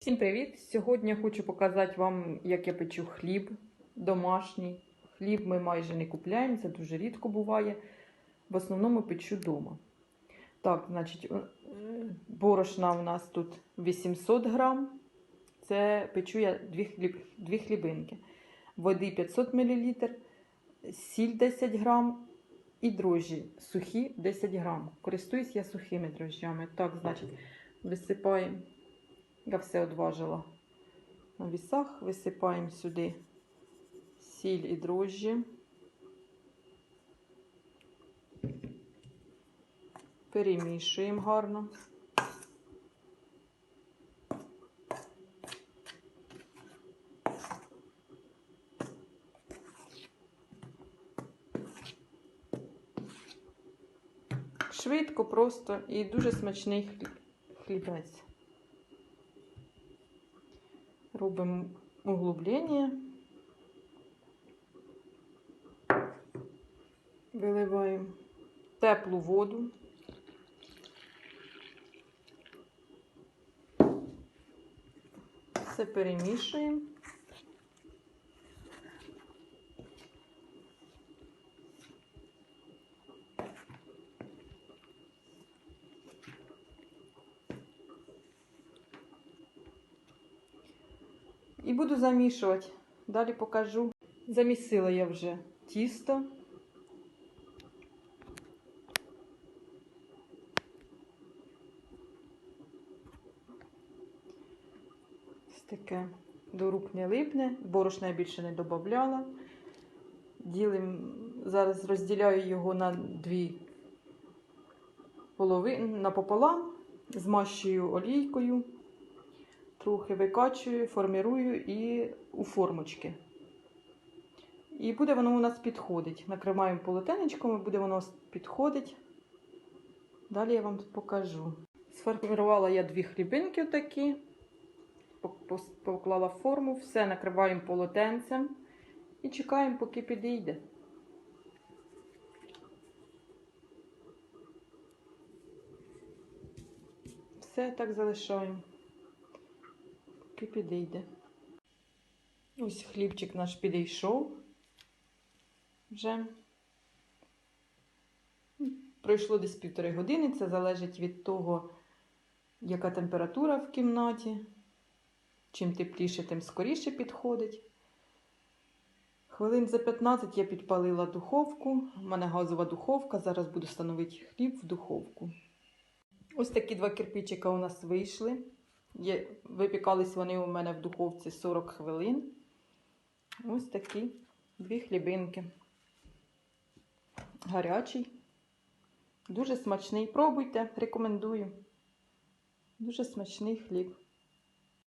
Всім привіт! Сьогодні хочу показати вам, як я печу хліб домашній. Хліб ми майже не купляємо, це дуже рідко буває. В основному печу вдома. Так, значить, е, борошна у нас тут 800 грам. Це печу я дві, хліб, дві хлібинки. Води 500 мл, сіль 10 грам і дрожжі сухі 10 грам. Користуюсь я сухими дрожжами. Так, значить, висипаємо. Я все одважила на вісах. Висипаємо сюди сіль і дрожжі. Перемішуємо гарно. Швидко, просто і дуже смачний хліб- хлібець. Робимо углублення. Виливаємо теплу воду. Все перемішуємо. І буду замішувати. Далі покажу. Замісила я вже тісто. Ось таке до рук не липне, борошна я більше не додавала. Ділим, зараз розділяю його на дві половини напополам, змащую олійкою трохи викачую, формірую і у формочки. І буде воно у нас підходить. Накриваємо полотенечком і буде воно підходить. Далі я вам покажу. Сформірувала я дві хлібинки такі, поклала форму, все накриваємо полотенцем і чекаємо, поки підійде. Все так залишаємо поки підійде. Ось хлібчик наш підійшов вже. Пройшло десь півтори години. Це залежить від того, яка температура в кімнаті. Чим тепліше, тим скоріше підходить. Хвилин за 15 я підпалила духовку. У мене газова духовка. Зараз буду становити хліб в духовку. Ось такі два кирпичика у нас вийшли. Випікались вони у мене в духовці 40 хвилин. Ось такі дві хлібинки. Гарячий. Дуже смачний. Пробуйте, рекомендую. Дуже смачний хліб.